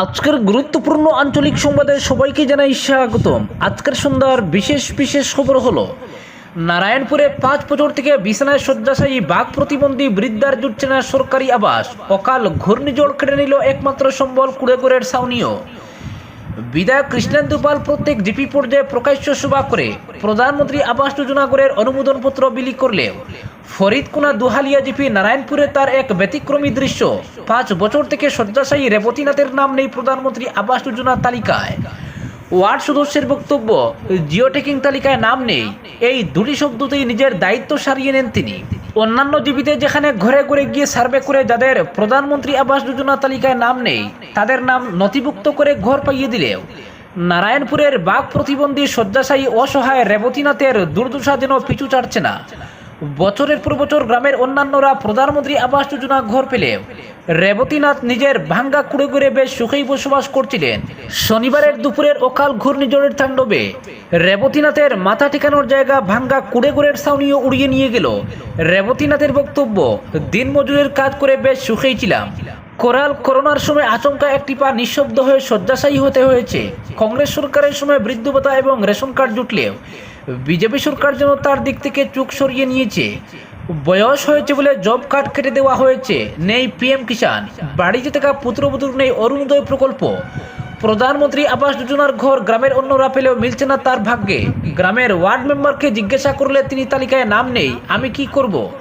আজকের গুরুত্বপূর্ণ আঞ্চলিক সংবাদে সবাইকে জানাই স্বাগতম। আজকের সন্ধ্যার বিশেষ বিশেষ খবর হলো, নারায়ণপুরে পাঁচ বছর থেকে বিছানায় শয্যাশায়ী বাঘ প্রতিবন্ধী বৃদ্ধার জুটছে না সরকারি আবাস। অকাল ঘূর্ণিঝড় কেটে নিল একমাত্র সম্বল কুড়েগড়ের ছাউনিও। বিধায়ক কৃষ্ণেন্দু পাল প্রত্যেক ডিপি পর্যায়ে প্রকাশ্য সভা করে প্রধানমন্ত্রী আবাস যোজনা করে অনুমোদনপত্র বিলি করলেও ফরিদকুনা দুহালিয়া জিপি নারায়ণপুরে তার এক ব্যতিক্রমী দৃশ্য। পাঁচ বছর থেকে শয্যাশায়ী রেবতীনাথের নাম নেই প্রধানমন্ত্রী আবাস যোজনা তালিকায়। ওয়ার্ড সদস্যের বক্তব্য, জিও টেকিং তালিকায় নাম নেই। এই দুটি শব্দতেই নিজের দায়িত্ব সারিয়ে নেন তিনি। অন্যান্য জীবিতে যেখানে ঘরে ঘরে গিয়ে সার্ভে করে যাদের প্রধানমন্ত্রী আবাস যোজনা তালিকায় নাম নেই, তাদের নাম নথিভুক্ত করে ঘর পাইয়ে দিলেও। নারায়ণপুরের বাঘ প্রতিবন্ধী শয্যাশায়ী অসহায় রেবতীনাথের দুর্দশা যেন পিছু ছাড়ছে না। বছরের পর বছর গ্রামের অন্যান্যরা প্রধানমন্ত্রী আবাস যোজনা ঘর পেলে। রেবতীনাথ নিজের ভাঙ্গা কুড়ে ঘুরে বেশ সুখেই বসবাস করছিলেন। শনিবারের দুপুরের অকাল ঘূর্ণিঝড়ের তাণ্ডবে রেবতীনাথের মাথা ঠেকানোর জায়গা ভাঙ্গা কুড়ে ঘুরের ছাউনিও উড়িয়ে নিয়ে গেল। রেবতীনাথের বক্তব্য দিনমজুরের কাজ করে বেশ সুখেই ছিলাম। কোরাল করোনার সময় আচমকা একটি পা নিঃশব্দ হয়ে শয্যাশায়ী হতে হয়েছে। কংগ্রেস সরকারের সময় বৃদ্ধ ভাতা এবং রেশন কার্ড জুটলেও বিজেপি সরকার যেন তার দিক থেকে চোখ সরিয়ে নিয়েছে। বয়স হয়েছে বলে জব কার্ড কেটে দেওয়া হয়েছে। নেই পিএম কিষাণ। বাড়িতে থাকা পুত্রবধূর নেই অরুণোদয় প্রকল্প। প্রধানমন্ত্রী আবাস যোজনার ঘর গ্রামের অন্যরা পেলেও মিলছে না তার ভাগ্যে। গ্রামের ওয়ার্ড মেম্বারকে জিজ্ঞাসা করলে তিনি তালিকায় নাম নেই। আমি কি করব?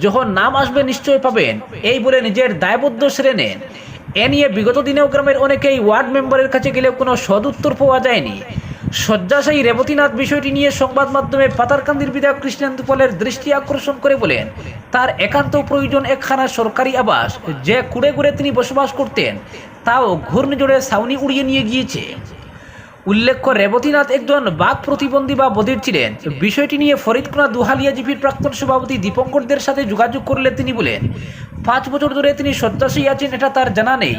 যখন নাম আসবে নিশ্চয় পাবেন। এই বলে নিজের দায়বদ্ধ সেরে নেন। এ নিয়ে বিগত দিনেও গ্রামের অনেকেই ওয়ার্ড মেম্বারের কাছে গেলেও কোনো সদুত্তর পাওয়া যায়নি। শয্যাশায়ী রেবতীনাথ বিষয়টি নিয়ে সংবাদ মাধ্যমে পাতারকান্দির বিধায়ক কৃষ্ণেন্দু পলের দৃষ্টি আকর্ষণ করে বলেন, তার একান্ত প্রয়োজন একখানা সরকারি আবাস যে কুড়ে ঘুরে তিনি বসবাস করতেন, তাও ঘূর্ণিঝড়ে ছাউনি উড়িয়ে নিয়ে গিয়েছে। উল্লেখ্য, রেবতীনাথ একজন বাঘ প্রতিবন্ধী বা বধির ছিলেন। বিষয়টি নিয়ে ফরিদকুনা দুহালিয়া জিপির প্রাক্তন সভাপতি দীপঙ্করদের সাথে যোগাযোগ করলে তিনি বলেন, পাঁচ বছর ধরে তিনি সন্ত্রাসী আছেন, এটা তার জানা নেই।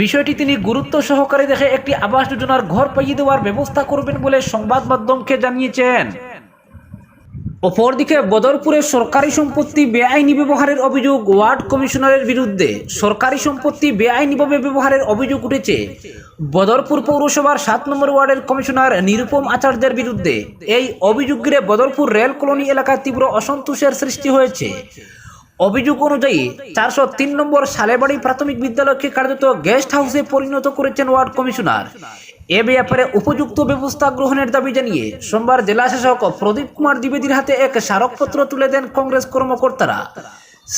বিষয়টি তিনি গুরুত্ব সহকারে দেখে একটি আবাস যোজনার ঘর পাইয়ে দেওয়ার ব্যবস্থা করবেন বলে সংবাদ মাধ্যমকে জানিয়েছেন। অপরদিকে বদরপুরে সরকারি সম্পত্তি বেআইনি ব্যবহারের অভিযোগ ওয়ার্ড কমিশনারের বিরুদ্ধে সরকারি সম্পত্তি বেআইনিভাবে ব্যবহারের অভিযোগ উঠেছে। বদরপুর পৌরসভার সাত নম্বর ওয়ার্ডের কমিশনার নিরুপম আচার্যের বিরুদ্ধে এই অভিযোগ ঘিরে বদরপুর রেল কলোনি এলাকায় তীব্র অসন্তোষের সৃষ্টি হয়েছে। অভিযোগ অনুযায়ী চারশো তিন নম্বর সালেবাড়ি প্রাথমিক বিদ্যালয়কে কার্যত গেস্ট হাউসে পরিণত করেছেন ওয়ার্ড কমিশনার। এ ব্যাপারে উপযুক্ত ব্যবস্থা গ্রহণের দাবি জানিয়ে সোমবার জেলা শাসক প্রদীপ কুমার দ্বিবেদীর হাতে এক স্মারকপত্র তুলে দেন কংগ্রেস কর্মকর্তারা।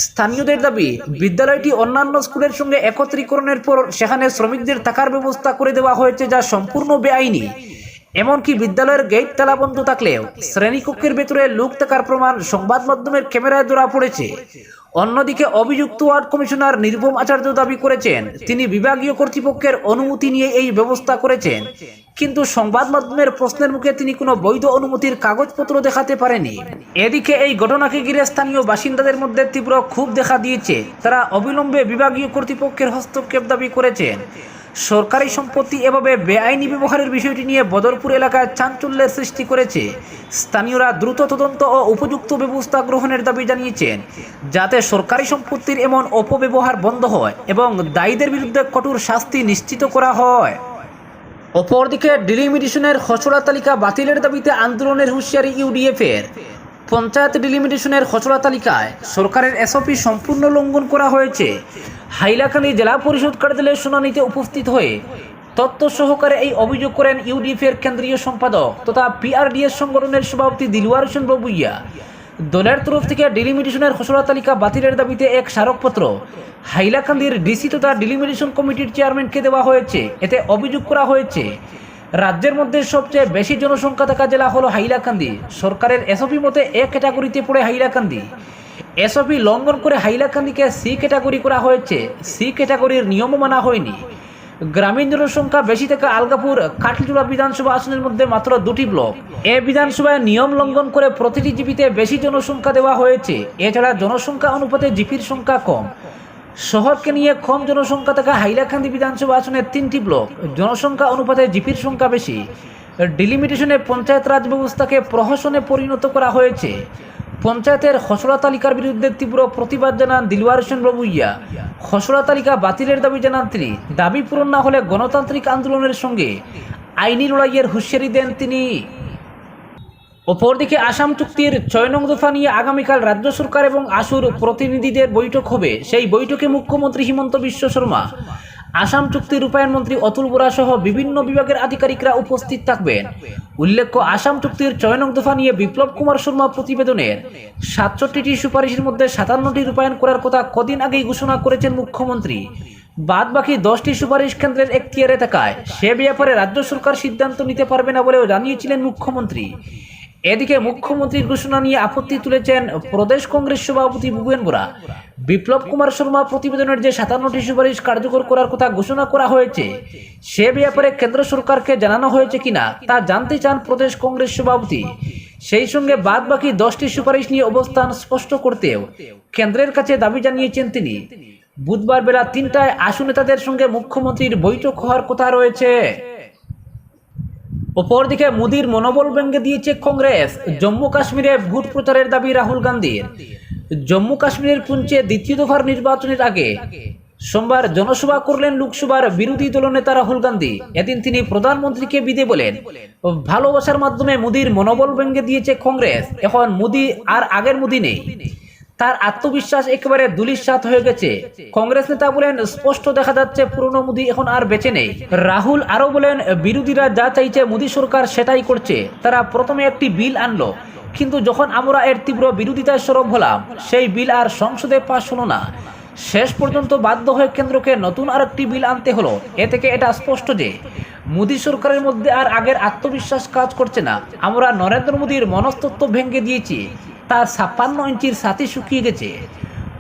স্থানীয়দের দাবি, বিদ্যালয়টি অন্যান্য স্কুলের সঙ্গে একত্রীকরণের পর সেখানে শ্রমিকদের থাকার ব্যবস্থা করে দেওয়া হয়েছে যা সম্পূর্ণ বেআইনি। এমনকি বিদ্যালয়ের গেট তালা বন্ধ থাকলেও শ্রেণীকক্ষের ভেতরে লোক থাকার প্রমাণ সংবাদ মাধ্যমের ক্যামেরায় ধরা পড়েছে। অন্যদিকে অভিযুক্ত ওয়ার্ড কমিশনার নির্ভম আচার্য দাবি করেছেন, তিনি বিভাগীয় কর্তৃপক্ষের অনুমতি নিয়ে এই ব্যবস্থা করেছেন। কিন্তু সংবাদ মাধ্যমের প্রশ্নের মুখে তিনি কোনো বৈধ অনুমতির কাগজপত্র দেখাতে পারেনি এদিকে এই ঘটনাকে ঘিরে স্থানীয় বাসিন্দাদের মধ্যে তীব্র ক্ষোভ দেখা দিয়েছে। তারা অবিলম্বে বিভাগীয় কর্তৃপক্ষের হস্তক্ষেপ দাবি করেছেন। সরকারি সম্পত্তি এভাবে বেআইনি ব্যবহারের বিষয়টি নিয়ে বদরপুর এলাকায় চাঞ্চল্যের সৃষ্টি করেছে। স্থানীয়রা দ্রুত তদন্ত ও উপযুক্ত ব্যবস্থা গ্রহণের দাবি জানিয়েছেন, যাতে সরকারি সম্পত্তির এমন অপব্যবহার বন্ধ হয় এবং দায়ীদের বিরুদ্ধে কঠোর শাস্তি নিশ্চিত করা হয়। অপরদিকে, ডিলিমিটেশনের খসড়া তালিকা বাতিলের দাবিতে আন্দোলনের হুঁশিয়ারি ইউডিএফের। পঞ্চায়েত ডিলিমিটেশনের খসড়া তালিকায় সরকারের এসওপি সম্পূর্ণ লঙ্ঘন করা হয়েছে। হাইলাকান্দি জেলা পরিষদ কার্যালয়ের শুনানিতে উপস্থিত হয়ে তত্ত্ব সহকারে এই অভিযোগ করেন ইউডিএফের কেন্দ্রীয় সম্পাদক তথা পিআরডিএস সংগঠনের সভাপতি দিলওয়ার হোসেন বাবুইয়া। দলের তরফ থেকে ডিলিমিটেশনের খসড়া তালিকা বাতিলের দাবিতে এক স্মারকপত্র, হাইলাকান্দির ডিসি তথা ডিলিমিটেশন কমিটির চেয়ারম্যানকে দেওয়া হয়েছে। এতে অভিযোগ করা হয়েছে রাজ্যের মধ্যে সবচেয়ে বেশি জনসংখ্যা থাকা জেলা হলো হাইলাকান্দি। সরকারের এসওপি মতে এ ক্যাটাগরিতে পড়ে হাইলাকান্দি। এসওপি লঙ্ঘন করে হাইলাকান্দিকে সি ক্যাটাগরি করা হয়েছে। সি ক্যাটাগরির নিয়মও মানা হয়নি। গ্রামীণ জনসংখ্যা বেশি থাকা আলগাপুর কাঠলিচুড়া বিধানসভা আসনের মধ্যে মাত্র দুটি ব্লক। এ বিধানসভায় নিয়ম লঙ্ঘন করে প্রতিটি জিপিতে বেশি জনসংখ্যা দেওয়া হয়েছে। এছাড়া জনসংখ্যা অনুপাতে জিপির সংখ্যা কম। শহরকে নিয়ে কম জনসংখ্যা থাকা হাইলাকান্দি বিধানসভা আসনের তিনটি ব্লক। জনসংখ্যা অনুপাতে জিপির সংখ্যা বেশি। ডিলিমিটেশনে পঞ্চায়েত রাজ ব্যবস্থাকে প্রহসনে পরিণত করা হয়েছে। পঞ্চায়েতের খসড়া তালিকার বিরুদ্ধে তীব্র প্রতিবাদ জানান দিলওয়ার হোসেন বাবুইয়া। খসড়া তালিকা বাতিলের দাবি জানান তিনি। দাবি পূরণ না হলে গণতান্ত্রিক আন্দোলনের সঙ্গে আইনি লড়াইয়ের হুঁশিয়ারি দেন তিনি। অপরদিকে আসাম চুক্তির ছয় নং দফা নিয়ে আগামীকাল রাজ্য সরকার এবং আসুর প্রতিনিধিদের বৈঠক হবে। সেই বৈঠকে মুখ্যমন্ত্রী হিমন্ত বিশ্ব শর্মা, আসাম চুক্তি রূপায়ণ মন্ত্রী অতুল বোরা সহ বিভিন্ন বিভাগের আধিকারিকরা উপস্থিত থাকবেন। উল্লেখ্য, আসাম চুক্তির ছয় নং দফা নিয়ে বিপ্লব কুমার শর্মা প্রতিবেদনের সাতষট্টিটি সুপারিশের মধ্যে সাতান্নটি রূপায়ণ করার কথা কদিন আগেই ঘোষণা করেছেন মুখ্যমন্ত্রী। বাদ বাকি দশটি সুপারিশ কেন্দ্রের এখতিয়ারে থাকায় সে ব্যাপারে রাজ্য সরকার সিদ্ধান্ত নিতে পারবে না বলেও জানিয়েছিলেন মুখ্যমন্ত্রী। এদিকে মুখ্যমন্ত্রীর ঘোষণা নিয়ে আপত্তি তুলেছেন প্রদেশ কংগ্রেস সভাপতি ভুবেন বোরা। বিপ্লব কুমার শর্মা প্রতিবেদনের যে সাতান্নটি সুপারিশ কার্যকর করার কথা ঘোষণা করা হয়েছে, সে ব্যাপারে কেন্দ্র সরকারকে জানানো হয়েছে কিনা তা জানতে চান প্রদেশ কংগ্রেস সভাপতি। সেই সঙ্গে বাদ বাকি দশটি সুপারিশ নিয়ে অবস্থান স্পষ্ট করতেও কেন্দ্রের কাছে দাবি জানিয়েছেন তিনি। বুধবার বেলা তিনটায় আশু নেতাদের সঙ্গে মুখ্যমন্ত্রীর বৈঠক হওয়ার কথা রয়েছে। অপরদিকে মোদির মনোবল ব্যঙ্গে দিয়েছে কংগ্রেস। জম্মু কাশ্মীরে ভোট প্রচারের দাবি রাহুল গান্ধীর। জম্মু কাশ্মীরের পুঞ্চে দ্বিতীয় দফার নির্বাচনের আগে সোমবার জনসভা করলেন লোকসভার বিরোধী দলনেতা রাহুল গান্ধী। এদিন তিনি প্রধানমন্ত্রীকে বিদে বলেন, ভালোবাসার মাধ্যমে মোদির মনোবল ব্যঙ্গে দিয়েছে কংগ্রেস। এখন মোদি আর আগের মোদি নেই। তার আত্মবিশ্বাস একেবারে দুলিশ্বাত হয়ে গেছে। কংগ্রেস নেতা বলেন, স্পষ্ট দেখা যাচ্ছে পুরনো মোদী এখন আর বেঁচে নেই। রাহুল আরও বলেন, বিরোধীরা যা চাইছে মোদী সরকার সেটাই করছে। তারা প্রথমে একটি বিল আনলো। কিন্তু যখন আমরা এর তীব্র বিরোধিতায় সরব হলাম, সেই বিল আর সংসদে পাশ হলো না। শেষ পর্যন্ত বাধ্য হয়ে কেন্দ্রকে নতুন আর একটি বিল আনতে হলো। এ থেকে এটা স্পষ্ট যে, মোদী সরকারের মধ্যে আর আগের আত্মবিশ্বাস কাজ করছে না। আমরা নরেন্দ্র মোদীর মনস্তত্ব ভেঙে দিয়েছি। তার ছাপ্পান্ন ইঞ্চির ছাতি শুকিয়ে গেছে।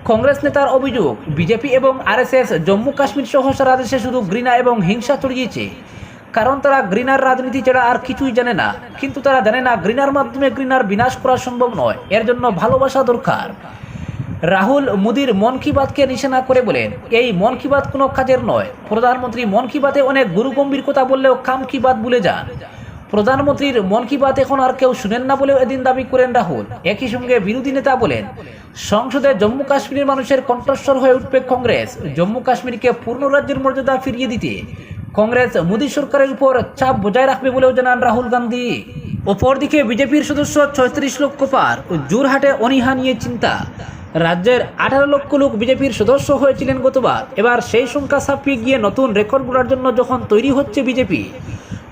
কংগ্রেস নেতার অভিযোগ, বিজেপি এবং আরএসএস, জম্মু কাশ্মীর সহ সারা দেশে শুধু ঘৃণা এবং হিংসা ছড়িয়েছে। কারণ তারা ঘৃণার রাজনীতি ছাড়া আর কিছুই জানে না। কিন্তু তারা জানে না ঘৃণার মাধ্যমে ঘৃণার বিনাশ করা সম্ভব নয়। এর জন্য ভালোবাসা দরকার। রাহুল মোদির মন কি বাতকে নিশানা করে বলেন, এই মন কি বাত কোনো কাজের নয়। প্রধানমন্ত্রী মন কি বাতে অনেক গুরুগম্ভীর কথা বললেও কাম কি বাত ভুলে যান। প্রধানমন্ত্রীর মন কি বাত এখন আর কেউ শুনেন না বলেও এদিন দাবি করেন রাহুল। একই সঙ্গে বিরোধী নেতা বলেন, সংসদে জম্মু কাশ্মীরের মানুষের কণ্ঠস্বর হয়ে উঠবে কংগ্রেস। জম্মু কাশ্মীরকে পূর্ণ রাজ্যের মর্যাদা ফিরিয়ে দিতে কংগ্রেস মোদী সরকারের উপর চাপ বজায় রাখবে বলেও জানান রাহুল গান্ধী। অপরদিকে বিজেপির সদস্য ছয়ত্রিশ লক্ষ পার জোরহাটে অনীহা নিয়ে চিন্তা। রাজ্যের আঠারো লক্ষ লোক বিজেপির সদস্য হয়েছিলেন গতবার। এবার সেই সংখ্যা ছাপিয়ে গিয়ে নতুন রেকর্ড গড়ার জন্য যখন তৈরি হচ্ছে বিজেপি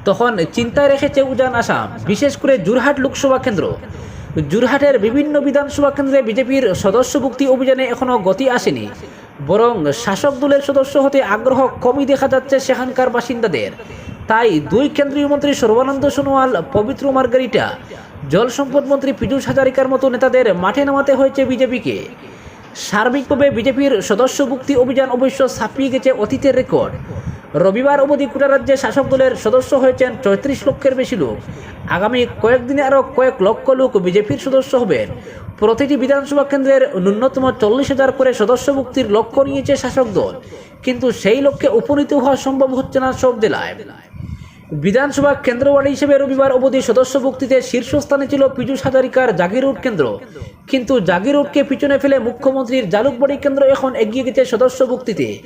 তখন চিন্তায় রেখেছে উজান আসাম, বিশেষ করে জোরহাট লোকসভা কেন্দ্র। জোরহাটের বিভিন্ন বিধানসভা কেন্দ্রে বিজেপির সদস্যভুক্তি অভিযানে এখনও গতি আসেনি। বরং শাসক দলের সদস্য হতে আগ্রহ কমই দেখা যাচ্ছে সেখানকার বাসিন্দাদের। তাই দুই কেন্দ্রীয় মন্ত্রী সর্বানন্দ সোনোয়াল, পবিত্র মার্গারিটা, জল সম্পদ মন্ত্রী পীযূষ হাজারিকার মতো নেতাদের মাঠে নামাতে হয়েছে বিজেপিকে। সার্বিকভাবে বিজেপির সদস্যভুক্তি অভিযান অবশ্য ছাপিয়ে গেছে অতীতের রেকর্ড। রবিবার অবধি কোটা রাজ্যে শাসক দলের সদস্য হয়েছেন চৌত্রিশ লক্ষের বেশি লোক। আগামী কয়েকদিনে আরও কয়েক লক্ষ লোক বিজেপির সদস্য হবেন। প্রতিটি বিধানসভা কেন্দ্রের ন্যূনতম চল্লিশ হাজার করে সদস্য সদস্যভুক্তির লক্ষ্য নিয়েছে শাসক দল। কিন্তু সেই লক্ষ্যে উপনীত হওয়া সম্ভব হচ্ছে না সব জেলায়। বিধানসভা কেন্দ্রবাড়ি হিসেবে রবিবার অবধি সদস্য সদস্যভুক্তিতে শীর্ষস্থানে ছিল পীযূষ হাজারিকার জাগিরোড কেন্দ্র। কিন্তু জাগিরোডকে পিছনে ফেলে মুখ্যমন্ত্রীর জালুকবাড়ি কেন্দ্র এখন এগিয়ে গেছে সদস্য সদস্যভুক্তিতে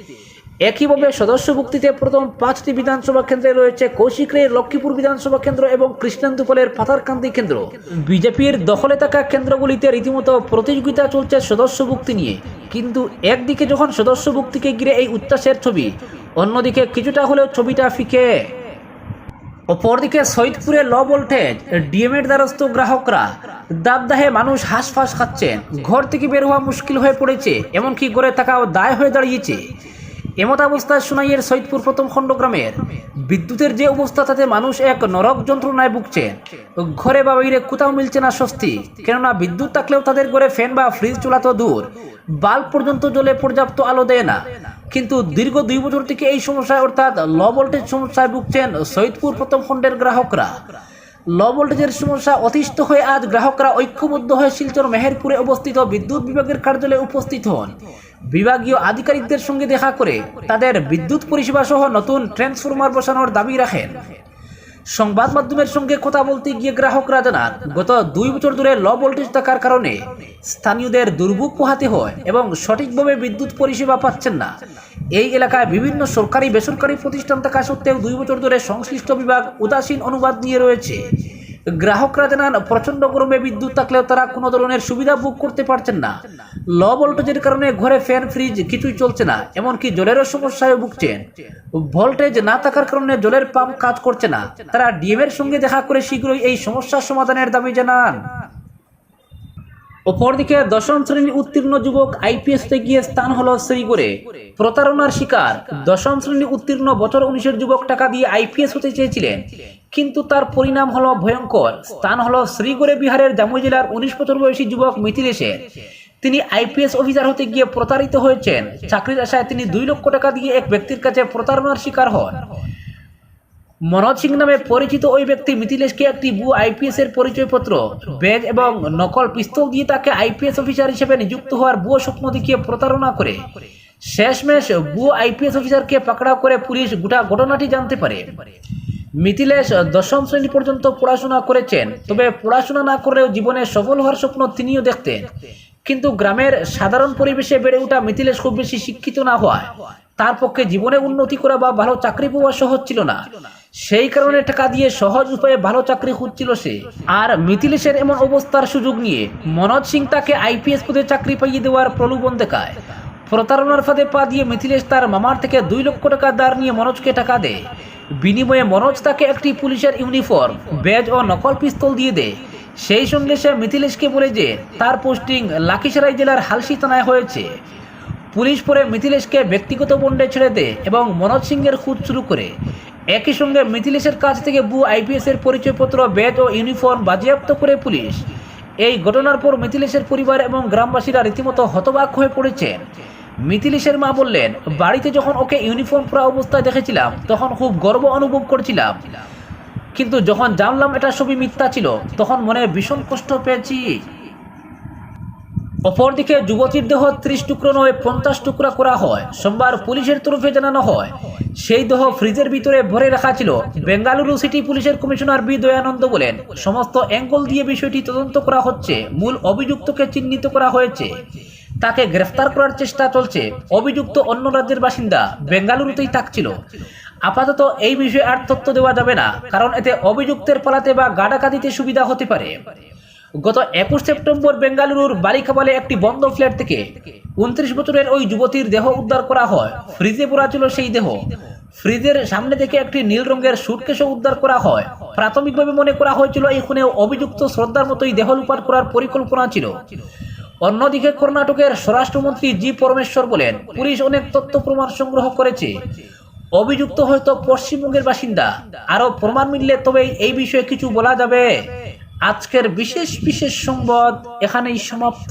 একইভাবে সদস্যভুক্তিতে প্রথম পাঁচটি বিধানসভা কেন্দ্রে রয়েছে কৌশিক রায়ের লক্ষ্মীপুর বিধানসভা কেন্দ্র এবং কৃষ্ণেন্দুপালের পাথারকান্দি কেন্দ্র। বিজেপির দখলে থাকা কেন্দ্রগুলিতে রীতিমতো প্রতিযোগিতা চলছে সদস্যভুক্তি নিয়ে। কিন্তু একদিকে যখন সদস্যভুক্তিকে ঘিরে এই উচ্ছ্বাসের ছবি, অন্যদিকে কিছুটা হলেও ছবিটা ফিকে। অপরদিকে সৈয়দপুরে ল ভোল্টেজ ডিএমএর দ্বারস্থ গ্রাহকরা দাবদাহে মানুষ হাঁসফাঁস খাচ্ছেন। ঘর থেকে বের হওয়া মুশকিল হয়ে পড়েছে, এমনকি ঘরে থাকাও দায় হয়ে দাঁড়িয়েছে। এমত অবস্থায় সোনাইয়ের সৈয়দপুর প্রথম খণ্ড গ্রামের বিদ্যুতের যে অবস্থা, তাতে মানুষ এক নরক যন্ত্রণায় ভুগছেন ঘরে বা বাইরে কোথাও মিলছে না স্বস্তি। কেননা বিদ্যুৎ থাকলেও তাদের ঘরে ফ্যান বা ফ্রিজ চলা তো দূর। বাল্ব পর্যন্ত জ্বলে পর্যাপ্ত আলো দেয় না। কিন্তু দীর্ঘ দুই বছর থেকে এই সমস্যায়, অর্থাৎ ল ভোল্টেজ সমস্যায় ভুগছেন সৈয়দপুর প্রথম খণ্ডের গ্রাহকরা। লো ভোল্টেজের সমস্যা অতিষ্ঠ হয়ে আজ গ্রাহকরা ঐক্যবদ্ধ হয়ে শিলচর মেহেরপুরে অবস্থিত বিদ্যুৎ বিভাগের কার্যালয়ে উপস্থিত হন। বিভাগীয় আধিকারিকদের সঙ্গে দেখা করে তাদের বিদ্যুৎ পরিষেবা সহ নতুন ট্রান্সফরমার বসানোর দাবি রাখেন। সংবাদ মাধ্যমের সঙ্গে কথা বলতে গিয়ে গ্রাহকরা জানান, গত দুই বছর ধরে ল ভোল্টেজ থাকার কারণে স্থানীয়দের দুর্ভোগ পোহাতে হয় এবং সঠিকভাবে বিদ্যুৎ পরিষেবা পাচ্ছেন না। এই এলাকায় বিভিন্ন সরকারি বেসরকারি প্রতিষ্ঠান থাকা সত্ত্বেও দুই বছর ধরে সংশ্লিষ্ট বিভাগ উদাসীন অনুবাদ নিয়ে রয়েছে। গ্রাহকরা জানান প্রচণ্ড গরমে বিদ্যুৎ থাকলেও তারা কোনো ধরনের সুবিধা বুক করতে পারছেন না। ল ভোল্টেজের কারণে ঘরে ফ্যান, ফ্রিজ কিছুই চলছে না, এমনকি জলেরও সমস্যায় ভুগছেন। ভোল্টেজ না থাকার কারণে জলের পাম্প কাজ করছে না। তারা ডিএমের সঙ্গে দেখা করে শীঘ্রই এই সমস্যার সমাধানের দাবি জানান। অপরদিকে দশম শ্রেণির উত্তীর্ণ যুবক আইপিএসতে গিয়ে স্থান হলো শ্রীগড়ে। প্রতারণার শিকার দশম শ্রেণি উত্তীর্ণ বছর উনিশের যুবক টাকা দিয়ে আইপিএস হতে চেয়েছিলেন। কিন্তু তার পরিণাম হলো ভয়ঙ্কর। স্থান হলো শ্রীগড়ে বিহারের জামুই জেলার উনিশ বছর বয়সী যুবক মিথিলেশের তিনি আইপিএস অফিসার হতে গিয়ে প্রতারিত হয়েছেন। চাকরির আশায় তিনি দুই লক্ষ টাকা দিয়ে এক ব্যক্তির কাছে প্রতারণার শিকার হন। মনোজ সিং নামে পরিচিত ওই ব্যক্তি মিথিলেশকে একটি ভু আইপিএস এর পরিচয়পত্র, ব্যাগ এবং নকল পিস্তল দিয়ে তাকে আইপিএস অফিসার হিসেবে নিযুক্ত হওয়ার ভুয়ো স্বপ্ন দেখিয়ে প্রতারণা করে। শেষমেশ ভুয়ো আইপিএস অফিসারকে পাকড়াও করে পুলিশ গোটা ঘটনাটি জানতে পারে। মিথিলেশ দশম শ্রেণি পর্যন্ত পড়াশোনা করেছেন, তবে পড়াশোনা না করলেও জীবনে সফল হওয়ার স্বপ্ন তিনিও দেখতেন। কিন্তু গ্রামের সাধারণ পরিবেশে বেড়ে ওঠা মিথিলেশ খুব বেশি শিক্ষিত না হওয়ায় তার পক্ষে জীবনে উন্নতি করা বা ভালো চাকরি পাওয়া সহজ ছিল না। সেই কারণে টাকা দিয়ে সহজ উপায়ে ভালো চাকরি খুঁজছিল সে। আর মিথিলেশের এমন অবস্থার সুযোগ নিয়ে মনোজ সিং তাকে আইপিএস পদে চাকরি পাইয়ে দেওয়ার প্রলোভন দেখায়। প্রতারণার ফাঁদে পা দিয়ে মিথিলেশ তার মামার থেকে দুই লক্ষ টাকা দার নিয়ে মনোজকে টাকা দেয়। বিনিময়ে মনোজ তাকে একটি পুলিশের ইউনিফর্ম, ব্যাজ ও নকল পিস্তল দিয়ে দেয়। সেই সঙ্গে সে মিথিলেশকে বলে যে, তার পোস্টিং লাকিসারাই জেলার হালসি থানায় হয়েছে। পুলিশ পরে মিথিলেশকে ব্যক্তিগত বন্ডে ছেড়ে দেয় এবং মনোজ সিংয়ের খুঁজ শুরু করে। একই সঙ্গে মিথিলেশের কাছ থেকে বু আইপিএস এর পরিচয়পত্র, ব্যাজ ও ইউনিফর্ম বাজেয়াপ্ত করে পুলিশ। এই ঘটনার পর মিথিলেশের পরিবার এবং গ্রামবাসীরা রীতিমতো হতবাক হয়ে পড়েছেন। মিথিলেশের মা বললেন, বাড়িতে যখন ওকে ইউনিফর্ম পরা অবস্থায় দেখেছিলাম, তখন খুব গর্ব অনুভব করছিলাম। কিন্তু যখন জানলাম এটা সবই মিথ্যা ছিল, তখন মনে ভীষণ কষ্ট পেয়েছি। অপরদিকে যুবতীর দেহ ত্রিশ টুকরো নয়, পঞ্চাশ টুকরা করা হয়। সোমবার পুলিশের তরফে জানানো হয়। সেই দেহ ফ্রিজের ভিতরে ভরে রাখা ছিল। বেঙ্গালুরু সিটি পুলিশের কমিশনার বি দয়ানন্দ বলেন, সমস্ত অ্যাঙ্গল দিয়ে বিষয়টি তদন্ত করা হচ্ছে। মূল অভিযুক্তকে চিহ্নিত করা হয়েছে। তাকে গ্রেফতার করার চেষ্টা চলছে। অভিযুক্ত অন্য রাজ্যের বাসিন্দা বেঙ্গালুরুতেই থাকছিল আপাতত এই বিষয়ে আর তথ্য দেওয়া যাবে না, কারণ এতে অভিযুক্তের পালাতে বা গাডাকা দিতে সুবিধা হতে পারে। গত একুশ সেপ্টেম্বর বেঙ্গালুরুর বালিখাবালে একটি বন্ধ ফ্ল্যাট থেকে উনত্রিশ বছরের ওই যুবতীর দেহ উদ্ধার করা হয়। ফ্রিজে পড়া ছিল সেই দেহ। ফ্রিজের সামনে থেকে একটি নীল রঙের সুটকেসও উদ্ধার করা হয়। প্রাথমিকভাবে মনে করা হয়েছিল এই অভিযুক্ত শ্রদ্ধার মতোই দেহ লুপাট করার পরিকল্পনা ছিল। অন্যদিকে কর্ণাটকের স্বরাষ্ট্রমন্ত্রী জি পরমেশ্বর বলেন, পুলিশ অনেক তথ্য প্রমাণ সংগ্রহ করেছে। অভিযুক্ত হয়তো পশ্চিমবঙ্গের বাসিন্দা। আরও প্রমাণ মিললে তবে এই বিষয়ে কিছু বলা যাবে। আজকের বিশেষ বিশেষ সংবাদ এখানেই সমাপ্ত।